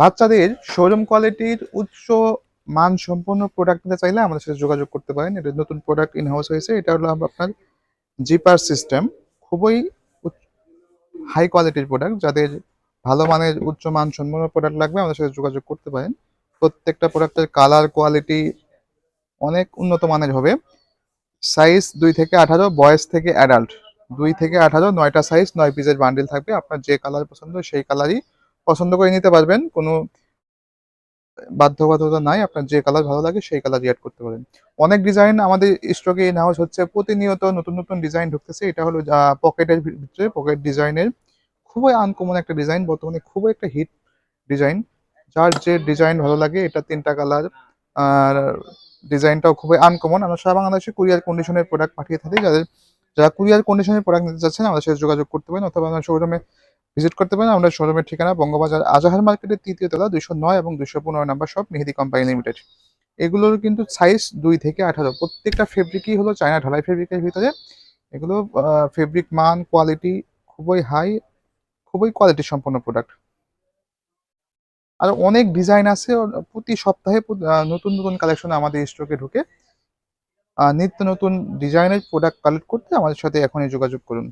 বাচ্চাদের শোরুম কোয়ালিটির উচ্চ মান সম্পন্ন প্রোডাক্ট নিতে চাইলে আমাদের সাথে যোগাযোগ করতে পারেন। এটা নতুন প্রোডাক্ট ইন হাউস হয়েছে। এটা হলো আপনার জিপার সিস্টেম খুবই হাই কোয়ালিটির প্রোডাক্ট যাদের ভালো মানের উচ্চ মান সম্পন্ন প্রোডাক্ট লাগবে, আমাদের সাথে যোগাযোগ করতে পারেন। প্রত্যেকটা প্রোডাক্টের কালার কোয়ালিটি অনেক উন্নত মানের হবে। সাইজ দুই থেকে আঠারো, বয়স থেকে অ্যাডাল্ট দুই থেকে আঠারো, নয়টা সাইজ নয় পিসের বান্ডিল থাকবে। আপনার যে কালার পছন্দ সেই কালারই পছন্দ করে নিতে পারবেন, কোনো বাধ্যবাধকতা নাই, আপনার যে কালার ভালো লাগে সেই কালার অ্যাড করতে পারেন। অনেক ডিজাইন আমাদের স্টকে ইন হাউস হচ্ছে, প্রতিনিয়ত নতুন নতুন ডিজাইন ঢুকতেছে, এটা হলো পকেটের ভিতরে পকেট ডিজাইনের খুবই আনকমন একটা ডিজাইন বর্তমানে খুবই একটা হিট ডিজাইন যার যে ডিজাইন ভালো লাগে, এটা তিনটা কালার আর ডিজাইনটাও খুবই আনকমন আমরা সারা বাংলাদেশে কুরিয়ার কন্ডিশনের প্রোডাক্ট পাঠিয়ে থাকি, যাদের, যারা কুরিয়ার কন্ডিশনের প্রোডাক্ট নিতে চাচ্ছেন, আমাদের সাথে যোগাযোগ করতে পারেন, অথবা আমরা শোরুমে ভিজিট করতে পারেন। আমরা শোরুমের ঠিকানা বঙ্গবাজার আজাহার মার্কেটের তৃতীয় তলা দুইশো নয় এবং দুইশো পনেরো নাম্বার সব মেহেদি কোম্পানি লিমিটেড এগুলোর কিন্তু সাইজ দুই থেকে আঠারো। প্রত্যেকটা ফেব্রিকই হলো চায়না ঢালাই ফেব্রিকের ভিতরে। এগুলো ফেব্রিক মান কোয়ালিটি খুবই হাই খুবই কোয়ালিটি সম্পন্ন প্রোডাক্ট আর অনেক ডিজাইন আছে প্রতি সপ্তাহে নতুন নতুন কালেকশন আমাদের স্টকে ঢুকে। নিত্য নতুন ডিজাইনের প্রোডাক্ট কালেক্ট করতে আমাদের সাথে এখনই যোগাযোগ করুন।